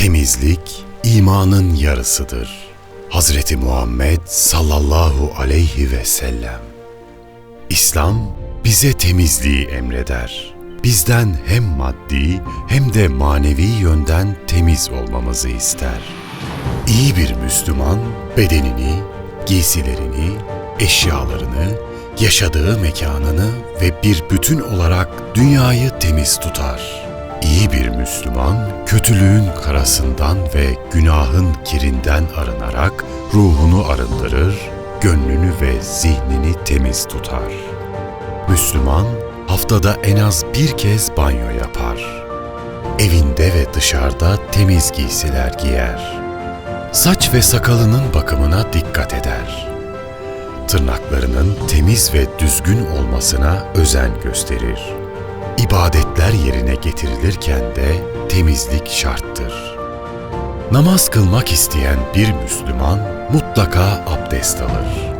Temizlik imanın yarısıdır. Hazreti Muhammed sallallahu aleyhi ve sellem. İslam bize temizliği emreder. Bizden hem maddi hem de manevi yönden temiz olmamızı ister. İyi bir Müslüman bedenini, giysilerini, eşyalarını, yaşadığı mekanını ve bir bütün olarak dünyayı temiz tutar. İyi bir Müslüman kötülüğün karasından ve günahın kirinden arınarak ruhunu arındırır, gönlünü ve zihnini temiz tutar. Müslüman haftada en az bir kez banyo yapar. Evinde ve dışarıda temiz giysiler giyer. Saç ve sakalının bakımına dikkat eder. Tırnaklarının temiz ve düzgün olmasına özen gösterir. İbadetler yerine getirilirken de temizlik şarttır. Namaz kılmak isteyen bir Müslüman mutlaka abdest alır.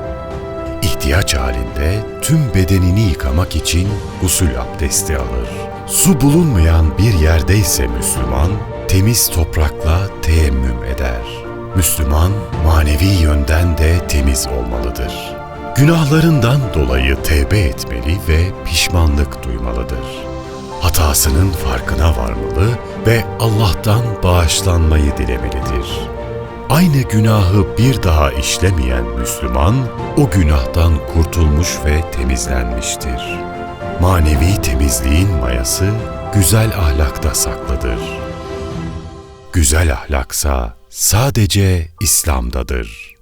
İhtiyaç halinde tüm bedenini yıkamak için gusül abdesti alır. Su bulunmayan bir yerde ise Müslüman temiz toprakla teyemmüm eder. Müslüman manevi yönden de temiz olmalıdır. Günahlarından dolayı tevbe etmeli ve pişmanlık duymalıdır. Hatasının farkına varmalı ve Allah'tan bağışlanmayı dilemelidir. Aynı günahı bir daha işlemeyen Müslüman o günahtan kurtulmuş ve temizlenmiştir. Manevi temizliğin mayası güzel ahlakta saklıdır. Güzel ahlaksa sadece İslam'dadır.